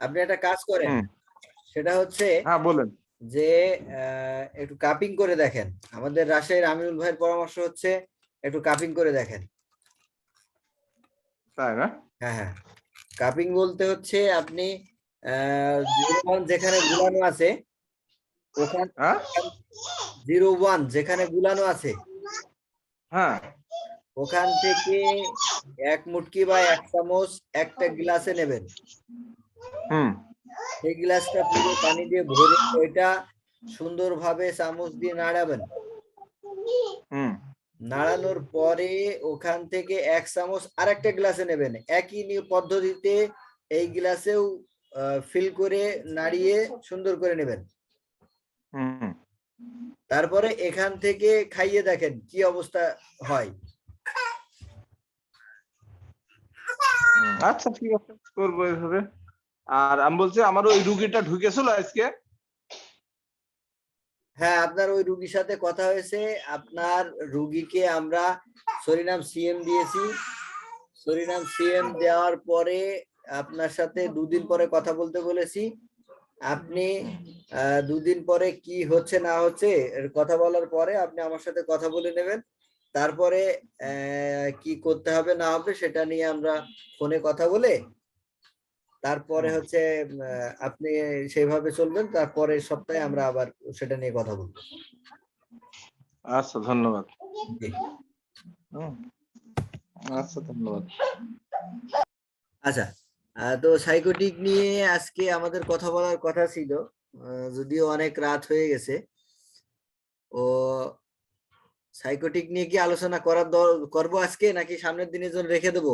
আপনি একটা কাজ করেন। সেটা হচ্ছে হ্যাঁ বলেন। যে একটু কাপিং করে দেখেন। আমাদের রাজশাহীর আমিনুল ভাইয়ের পরামর্শ হচ্ছে একটু কাপিং করে দেখেন। তাই না? হ্যাঁ হ্যাঁ। কাপিং বলতে হচ্ছে আপনি যেখানে গুলানো আছে ওখান জিরো ওয়ান যেখানে গুলানো আছে। হ্যাঁ। ওখান থেকে এক মুটকি বা এক চামচ একটা গ্লাসে নেবেন। সেই গ্লাসটা পুরো পানি দিয়ে ভরে ওইটা সুন্দরভাবে চামচ দিয়ে নাড়াবেন। হুম। নাড়ানোর পরে ওখান থেকে এক চামচ আরেকটা গ্লাসে নেবেন। একই নিয়- পদ্ধতিতে এই গ্লাসেও ফিল করে নাড়িয়ে সুন্দর করে নেবেন। হুম। তারপরে এখান থেকে খাইয়ে দেখেন কি অবস্থা হয়। আচ্ছা ঠিক আছে করব এইভাবে। আর আমি বলছি আমার ওই রুগীটা ঢুকেছিল আজকে। হ্যাঁ আপনার ওই রুগীর সাথে কথা হয়েছে। আপনার রুগীকে আমরা সরিনাম সিএম দিয়েছি। সরিনাম সিএম দেওয়ার পরে আপনার সাথে দুদিন পরে কথা বলতে বলেছি। আপনি দুদিন পরে কি হচ্ছে না হচ্ছে কথা বলার পরে আপনি আমার সাথে কথা বলে নেবেন। তারপরে কি করতে হবে না হবে সেটা নিয়ে আমরা ফোনে কথা বলে তারপরে হচ্ছে আপনি সেইভাবে চলবেন তারপরে সপ্তাহে আমরা আবার সেটা নিয়ে কথা বলব। আচ্ছা ধন্যবাদ। আচ্ছা ধন্যবাদ। আচ্ছা তো সাইকোটিক নিয়ে আজকে আমাদের কথা বলার কথা ছিল যদিও অনেক রাত হয়ে গেছে। ও সাইকোটিক নিয়ে কি আলোচনা করার দর- করব আজকে নাকি সামনের দিনের জন্য রেখে দেবো?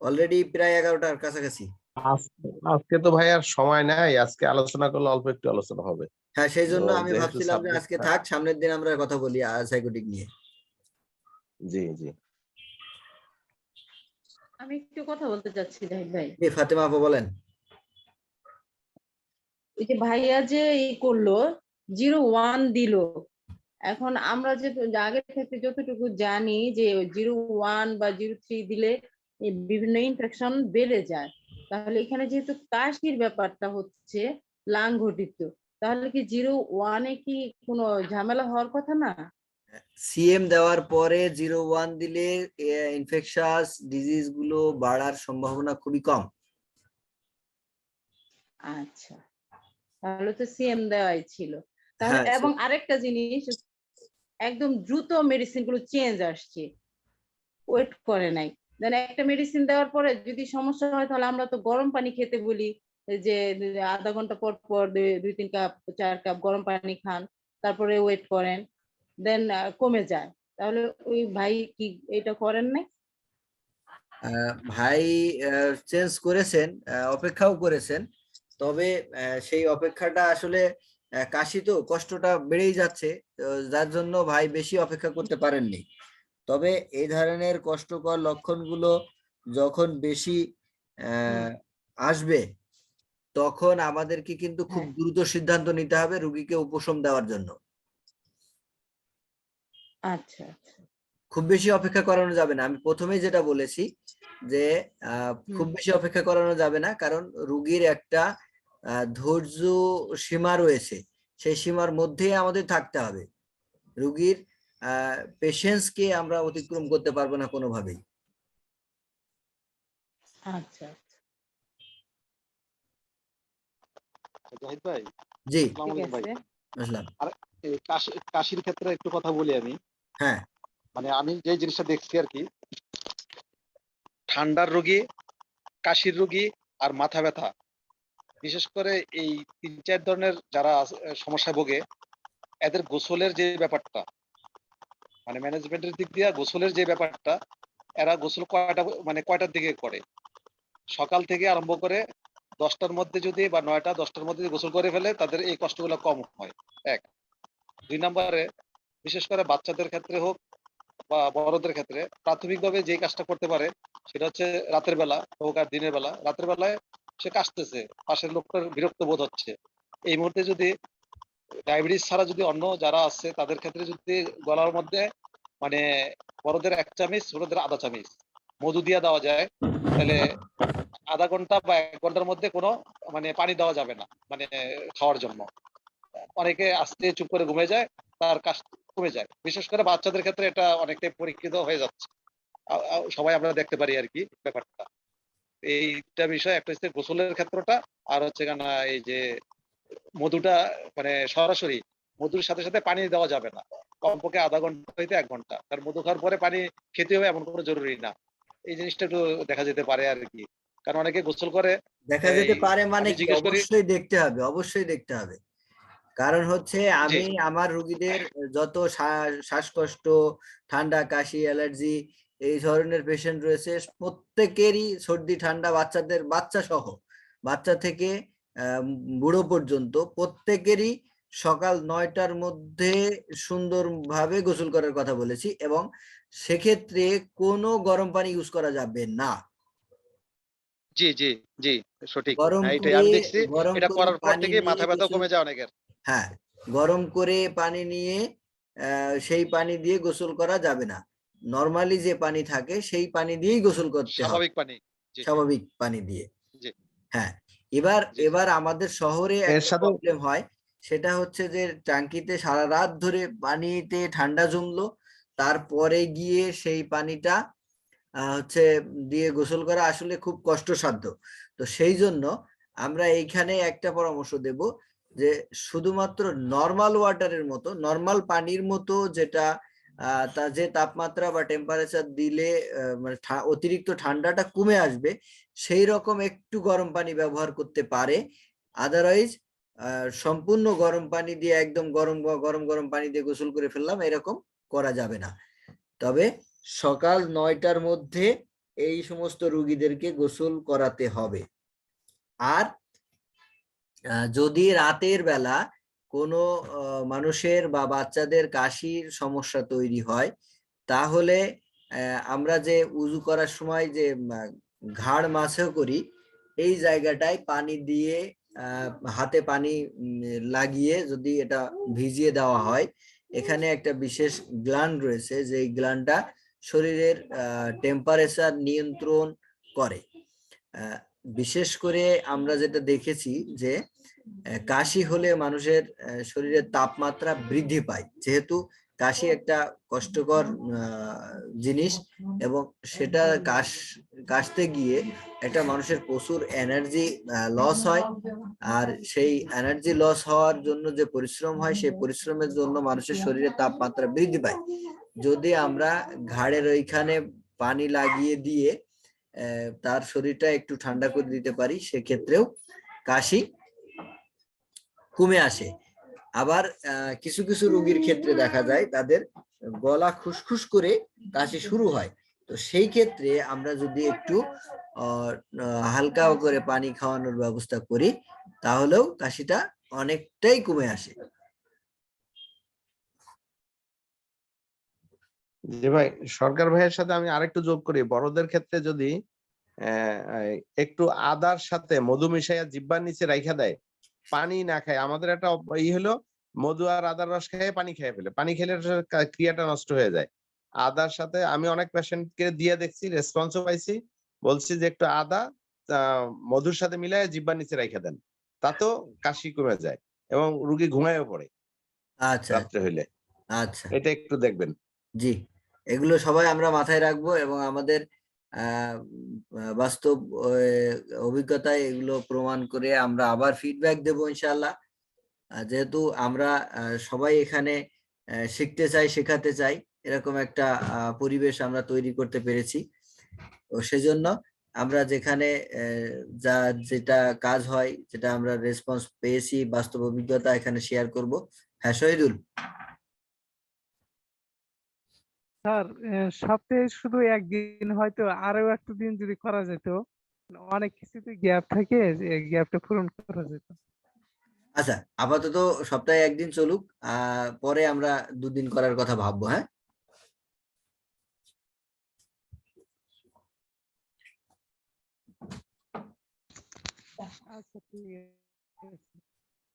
অলরেডি প্রায় এগারোটার কাছাকাছি। আজকে- আজকে তো ভাই আর সময় নাই আজকে আলোচনা করলে অল্প একটু আলোচনা হবে। হ্যাঁ সেই জন্য আমি ভাবছিলাম যে আজকে থাক সামনের দিন আমরা কথা বলি সাইকোটিক নিয়ে। জি জি। আমি একটু কথা বলতে চাচ্ছি জাহিদ ভাই। জি ফাতেমা আপা বলেন। এই যে ভাইয়া যে ই করল জিরো ওয়ান দিল এখন আমরা যে আগে থেকে যতটুকু জানি যে জিরো ওয়ান বা জিরো থ্রি দিলে বিভিন্ন ইনফেকশন বেড়ে যায়। তাহলে এখানে যেহেতু কাশির ব্যাপারটা হচ্ছে লাং ঘটিত তাহলে কি জিরো ওয়ানে কি কোনো ঝামেলা হওয়ার কথা না? সিএম দেওয়ার পরে জিরো ওয়ান দিলে ইনফেকশাস ডিজিজগুলো বাড়ার সম্ভাবনা খুবই কম। আচ্ছা তাহলে তো সিএম দেওয়াই ছিল। তাহলে হ্যাঁ, এবং আরেকটা জিনিস একদম দ্রুত মেডিসিনগুলো চেঞ্জ আসছে। ওয়েট করে নাই। দেন একটা মেডিসিন দেওয়ার পরে যদি সমস্যা হয় তাহলে আমরা তো গরম পানি খেতে বলি যে আধা ঘণ্টা পর পর দুই- তিন কাপ চার কাপ গরম পানি খান তারপরে ওয়েট করেন দেন কমে যায়। তাহলে ওই ভাই কি এটা করেন আহ, ভাই চেঞ্জ করেছেন অপেক্ষাও করেছেন তবে সেই অপেক্ষাটা আসলে কাশি তো কষ্টটা বেড়েই যাচ্ছে যার জন্য ভাই বেশি অপেক্ষা করতে পারেননি। তবে এই ধরনের কষ্টকর লক্ষণগুলো যখন বেশি আসবে তখন আমাদেরকে কিন্তু খুব হ্যাঁ। দ্রুত সিদ্ধান্ত নিতে হবে রুগীকে উপশম দেওয়ার জন্য। আচ্ছা আচ্ছা। খুব বেশি অপেক্ষা করানো যাবে না। আমি প্রথমেই যেটা বলেছি যে আহ, খুব বেশি অপেক্ষা করানো যাবে না কারণ রুগীর একটা আহ, ধৈর্য সীমা রয়েছে। সেই সীমার মধ্যেই আমাদের থাকতে হবে। রুগীর পেশেন্স কে আমরা অতিক্রম করতে পারব না কোনোভাবেই। আচ্ছা আচ্ছা। জাহিদ ভাই জি। আসসালামু কাশির ক্ষেত্রে একটু কথা বলি আমি। হ্যাঁ। মানে আমি যে জিনিসটা দেখছি আর কি ঠান্ডার রোগী কাশির রোগী আর মাথা ব্যথা। বিশেষ করে এই তিন চার ধরনের যারা আছে- সমস্যায় ভোগে এদের গোসলের যে ব্যাপারটা মানে ম্যানেজমেন্টের দিক দিয়ে গোসলের যে ব্যাপারটা, এরা গোসল কয়টা মানে কয়টার দিকে করে? সকাল থেকে আরম্ভ করে দশটার মধ্যে যদি বা নয়টা, দশটার মধ্যে গোসল করে ফেলে, তাদের এই কষ্টগুলো কম হয়। এক। দুই নম্বরে, বিশেষ করে বাচ্চাদের ক্ষেত্রে হোক বা বড়দের ক্ষেত্রে, প্রাথমিকভাবে যে কাজটা করতে পারে, সেটা হচ্ছে রাতের বেলা, হোক আর দিনের বেলা, রাতের বেলায় সে কাশতেছে, পাশের লোকটার বিরক্ত বোধ হচ্ছে। এই মুহূর্তে যদি ডায়াবেটিস ছাড়া যদি অন্য যারা আছে, তাদের ক্ষেত্রে যদি গলার মধ্যে মানে বড়দের এক চামিচ, ছোটদের আধা চামিচ মধু দিয়ে দেওয়া যায়, তাহলে আধা ঘণ্টা বা এক ঘণ্টার মধ্যে কোনো মানে পানি দেওয়া যাবে না মানে খাওয়ার জন্য। অনেকে আস্তে চুপ করে ঘুমিয়ে যায়, তার কাজ কমে যায়। বিশেষ করে বাচ্চাদের ক্ষেত্রে এটা অনেকটাই পরীক্ষিত হয়ে যাচ্ছে। সবাই আমরা দেখতে পারি আর কি ব্যাপারটা। এইটা বিষয় একটা হচ্ছে গোসলের ক্ষেত্রটা, আর হচ্ছে কেন এই যে মধুটা মানে সরাসরি মধুর সাথে সাথে পানি দেওয়া যাবে না। কমপক্ষে আধা ঘণ্টা হইতে এক ঘণ্টা। কারণ মধু খাওয়ার পরে পানি খেতে হবে এমন কোনো জরুরি না। এই জিনিসটা একটু দেখা যেতে পারে আর কি। কারণ অনেকে গোসল করে দেখা যেতে পারে মানে অবশ্যই দেখতে হবে অবশ্যই দেখতে হবে। কারণ হচ্ছে আমি আমার রুগীদের যত শ্বা- শ্বাসকষ্ট ঠান্ডা কাশি অ্যালার্জি এই ধরনের পেশেন্ট রয়েছে প্রত্যেকেরই সর্দি ঠান্ডা বাচ্চাদের বাচ্চা সহ বাচ্চা থেকে বুড়ো পর্যন্ত প্রত্যেকেরই সকাল নয়টার মধ্যে সুন্দরভাবে গোসল করার কথা বলেছি এবং সেক্ষেত্রে কোনো গরম পানি ইউজ করা যাবে না। জি জি জি সঠিক। গরম হ্যাঁ, আমি দেখছি। এটা করার পর থেকে মাথা ব্যথা কমে যায় অনেকের। হ্যাঁ গরম করে পানি নিয়ে আহ, সেই পানি দিয়ে গোসল করা যাবে না। নর্মালি যে পানি থাকে সেই পানি দিয়েই গোসল করতে হবে স্বাভাবিক পানি। স্বাভাবিক পানি দিয়ে। হ্যাঁ এবার এবার আমাদের শহরে একটা প্রবলেম হয় সেটা হচ্ছে যে টাঙ্কিতে সারা রাত ধরে পানিতে ঠান্ডা জমলো তারপরে গিয়ে সেই পানিটা হচ্ছে দিয়ে গোসল করা আসলে খুব কষ্টসাধ্য। তো সেই জন্য আমরা এইখানে একটা পরামর্শ দেব যে শুধুমাত্র নর্মাল ওয়াটারের মতো নর্মাল পানির মতো যেটা যে তাপমাত্রা বা টেম্পারেচার দিলে মানে অতিরিক্ত ঠান্ডাটা কমে আসবে, সেই রকম একটু গরম পানি ব্যবহার করতে পারে। আদারওয়াইজ সম্পূর্ণ গরম পানি দিয়ে একদম গরম গরম গরম পানি দিয়ে গোসল করে ফেললাম, এরকম করা যাবে না। তবে সকাল নয়টার মধ্যে এই সমস্ত রুগীদেরকে গোসল করাতে হবে। আর যদি রাতের বেলা কোনো মানুষের বা বাচ্চাদের কাশির সমস্যা তৈরি হয়, তাহলে আমরা যে উজু করার সময় যে ঘাড় মাছেও করি, এই জায়গাটায় পানি দিয়ে হাতে পানি লাগিয়ে যদি এটা ভিজিয়ে দেওয়া হয়, এখানে একটা বিশেষ গ্ল্যান্ড রয়েছে, যে গ্লানটা শরীরের টেম্পারেচার নিয়ন্ত্রণ করে। বিশেষ করে আমরা যেটা দেখেছি যে কাশি হলে মানুষের শরীরের তাপমাত্রা বৃদ্ধি পায়। যেহেতু কাশি একটা কষ্টকর জিনিস এবং সেটা কাশ, কাশতে গিয়ে একটা মানুষের প্রচুর এনার্জি লস হয়। আর সেই এনার্জি লস হওয়ার জন্য যে পরিশ্রম হয়, সেই পরিশ্রমের জন্য মানুষের শরীরে তাপমাত্রা বৃদ্ধি পায়। যদি আমরা ঘাড়ের ওইখানে পানি লাগিয়ে দিয়ে তার শরীরটা একটু ঠান্ডা করে দিতে পারি, সেক্ষেত্রেও কাশি কমে আসে। আবার কিছু কিছু রোগীর ক্ষেত্রে দেখা যায়, তাদের গলা খুসখুস করে কাশি শুরু হয়। তো সেই ক্ষেত্রে আমরা যদি একটু হালকা করে পানি খাওয়ানোর ব্যবস্থা করি, তাহলেও কাশিটা অনেকটাই কমে আসে। জি ভাই, সরকার ভাইয়ের সাথে আমি আরেকটু যোগ করি। বড়দের ক্ষেত্রে যদি একটু আদার সাথে মধু মিশাইয়া জিব্বার নিচে রাইখা দেয় পানি না খায়। আমাদের একটা ই হলো মধু আর আদার রস খেয়ে পানি খেয়ে ফেলে। পানি খেলে ক্রিয়াটা নষ্ট হয়ে যায়। আদার সাথে আমি অনেক পেশেন্টকে দিয়ে দেখছি রেসপন্সও পাইছি। বলছি যে একটু আদা মধুর সাথে মিলায় জিব্বার নিচে রাইখা দেন। তাতেও কাশি কমে যায় এবং রুগী ঘুমায়ও পড়ে আচ্ছা। রাত্রে হইলে। আচ্ছা। এটা একটু দেখবেন। জি। এগুলো সবাই আমরা মাথায় রাখব এবং আমাদের বাস্তব অভিজ্ঞতায় এগুলো প্রমাণ করে আমরা আবার ফিডব্যাক দেব ইনশাল্লাহ যেহেতু আমরা সবাই এখানে শিখতে চাই, শেখাতে চাই, এরকম একটা পরিবেশ আমরা তৈরি করতে পেরেছি। তো সেজন্য আমরা যেখানে যা, যেটা কাজ হয়, যেটা আমরা রেসপন্স পেয়েছি, বাস্তব অভিজ্ঞতা এখানে শেয়ার করব। হ্যাঁ শহীদুল। স্যার সপ্তাহে শুধু একদিন হয়তো আরও একটা দিন যদি করা যেত অনেক কিছুতে গ্যাপ থাকে গ্যাপটা পূরণ করা যেত। আচ্ছা আপাতত সপ্তাহে একদিন চলুক পরে আমরা দুদিন করার কথা ভাববো হ্যাঁ? আচ্ছা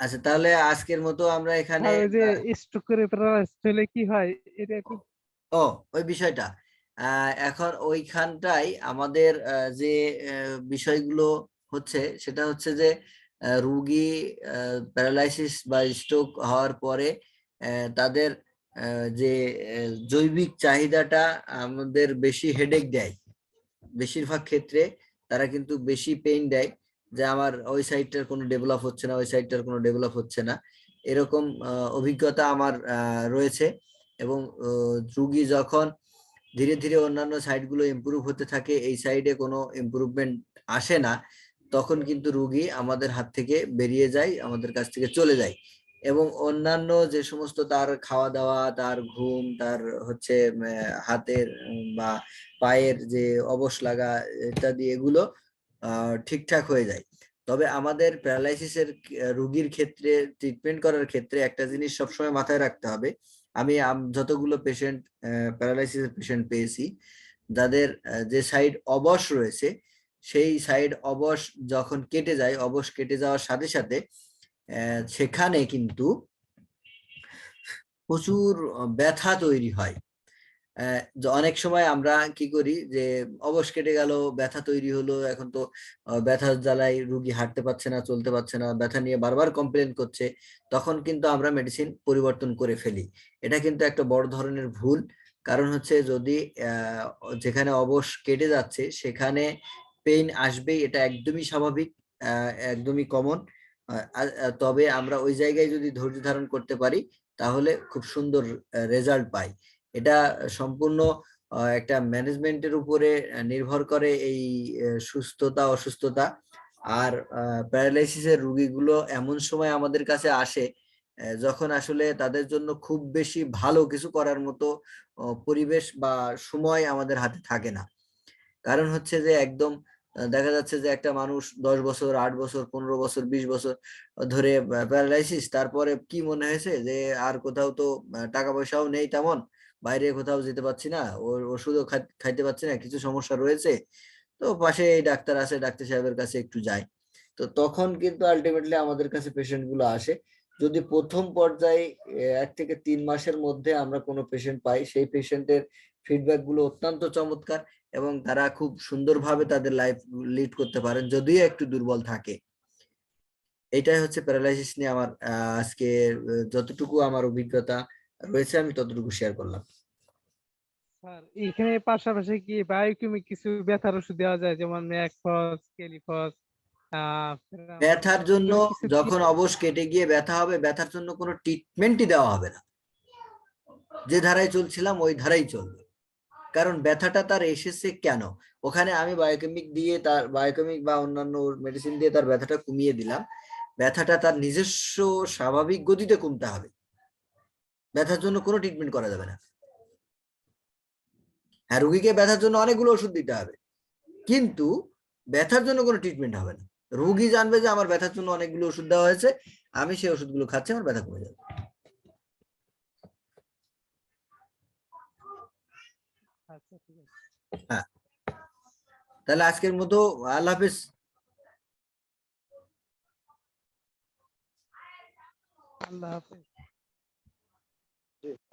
আচ্ছা তাহলে আজকের মতো আমরা এখানে যে আহ, স্ট্রোক করে হলে কি হয় এটা একটু ও, ওই বিষয়টা। এখন ওইখানটাই আমাদের যে বিষয়গুলো হচ্ছে, সেটা হচ্ছে যে রুগী প্যারালাইসিস বা স্ট্রোক হওয়ার পরে তাদের যে জৈবিক চাহিদাটা আমাদের বেশি হেডেক দেয়। বেশিরভাগ ক্ষেত্রে তারা কিন্তু বেশি পেইন দেয় যে, আমার ওই সাইডটার কোনো ডেভেলপ হচ্ছে না, ওই সাইডটার কোনো ডেভেলপ হচ্ছে না। এরকম অভিজ্ঞতা আমার রয়েছে। এবং রুগী যখন ধীরে ধীরে অন্যান্য সাইডগুলো ইমপ্রুভ হতে থাকে, এই সাইডে কোনো ইমপ্রুভমেন্ট আসে না, তখন কিন্তু রুগী আমাদের হাত থেকে বেরিয়ে যায়, আমাদের কাছ থেকে চলে যায়। এবং অন্যান্য যে সমস্ত তার খাওয়া দাওয়া তার ঘুম, তার হচ্ছে হাতের, বা পায়ের যে অবশ লাগা, ইত্যাদি, এগুলো ঠিকঠাক হয়ে যায়। তবে আমাদের প্যারালাইসিসের রুগীর ক্ষেত্রে ট্রিটমেন্ট করার ক্ষেত্রে একটা জিনিস সবসময় মাথায় রাখতে হবে আমি যতগুলো পেশেন্ট প্যারালাইসিস পেশেন্ট পেয়েছি, যাদের যে সাইড অবশ রয়েছে, সেই সাইড অবশ যখন কেটে যায়, অবশ কেটে যাওয়ার সাথে সাথে সেখানে কিন্তু প্রচুর ব্যথা তৈরি হয়। অনেক সময় আমরা কি করি যে অবশ কেটে গেল, ব্যথা তৈরি হলো, এখন তো ব্যথার জ্বালায় রুগী হাঁটতে পারছে না, চলতে পারছে না, ব্যথা নিয়ে বারবার কমপ্লেন করছে, তখন কিন্তু আমরা মেডিসিন পরিবর্তন করে ফেলি। এটা কিন্তু একটা বড় ধরনের ভুল। কারণ হচ্ছে যদি যেখানে অবশ কেটে যাচ্ছে, সেখানে পেইন আসবেই, এটা একদমই স্বাভাবিক একদমই কমন তবে আমরা ওই জায়গায় যদি ধৈর্য ধারণ করতে পারি, তাহলে খুব সুন্দর রেজাল্ট পাই। এটা সম্পূর্ণ একটা ম্যানেজমেন্টের উপরে নির্ভর করে এই সুস্থতা, অসুস্থতা। আর প্যারালাইসিসের রুগীগুলো এমন সময় আমাদের কাছে আসে যখন আসলে তাদের জন্য খুব বেশি ভালো কিছু করার মতো পরিবেশ বা সময় আমাদের হাতে থাকে না। কারণ হচ্ছে যে একদম দেখা যাচ্ছে যে একটা মানুষ দশ বছর, আট বছর, পনেরো বছর, বিশ বছর ধরে প্যারালাইসিস, তারপরে কি মনে হয়েছে যে আর কোথাও তো টাকা পয়সাও নেই তেমন। বাইরে কোথাও যেতে পারছি না, ওর ওষুধও খাই- খাইতে পারছি না, কিছু সমস্যা রয়েছে। তো পাশে ডাক্তার আছে, ডাক্তার সাহেবের কাছে একটু যাই। তো তখন কিন্তু আলটিমেটলি আমাদের কাছে পেশেন্টগুলো আসে। যদি প্রথম পর্যায়ে এক থেকে তিন মাসের মধ্যে আমরা কোনো পেশেন্ট পাই, সেই পেশেন্টের ফিডব্যাকগুলো অত্যন্ত চমৎকার এবং তারা খুব সুন্দরভাবে তাদের লাইফ লিড করতে পারেন, যদিও একটু দুর্বল থাকে। এটাই হচ্ছে প্যারালাইসিস নিয়ে আমার আজকে যতটুকু আমার অভিজ্ঞতা। রয়েছে আমি ততটুকু শেয়ার করলাম। স্যার এখানে পাশাপাশি কি বায়োকেমিক কিছু ব্যথার ওষুধ দেওয়া যায়? যেমন ম্যাকফস কেলিফস ব্যথার জন্য যখন অবশ কেটে গিয়ে ব্যথা হবে ব্যথার জন্য কোনো ট্রিটমেন্টই দেওয়া হবে না। যে ধারায় চলছিলাম ওই ধারাই চলবে। কারণ ব্যথাটা তার এসেছে কেন? ওখানে আমি বায়োকেমিক দিয়ে তার বায়োকেমিক বা অন্যান্য মেডিসিন দিয়ে তার ব্যথাটা কমিয়ে দিলাম। ব্যথাটা তার নিজস্ব স্বাভাবিক গতিতে কমতে হবে। ব্যথার জন্য কোনো ট্রিটমেন্ট করা যাবে না। হ্যাঁ রুগীকে ব্যথার জন্য অনেকগুলো ওষুধ দিতে হবে। কিন্তু ব্যথার জন্য কোনো ট্রিটমেন্ট হবে না। রুগী জানবে যে আমার ব্যথার জন্য অনেকগুলো ওষুধ দেওয়া হয়েছে আমি সেই ওষুধগুলো খাচ্ছি আমার ব্যথা কমে যাবে। আচ্ছা আছে। তাহলে আজকের মতো আল্লাহ হাফিজ। আল্লাহ হাফেজ। जी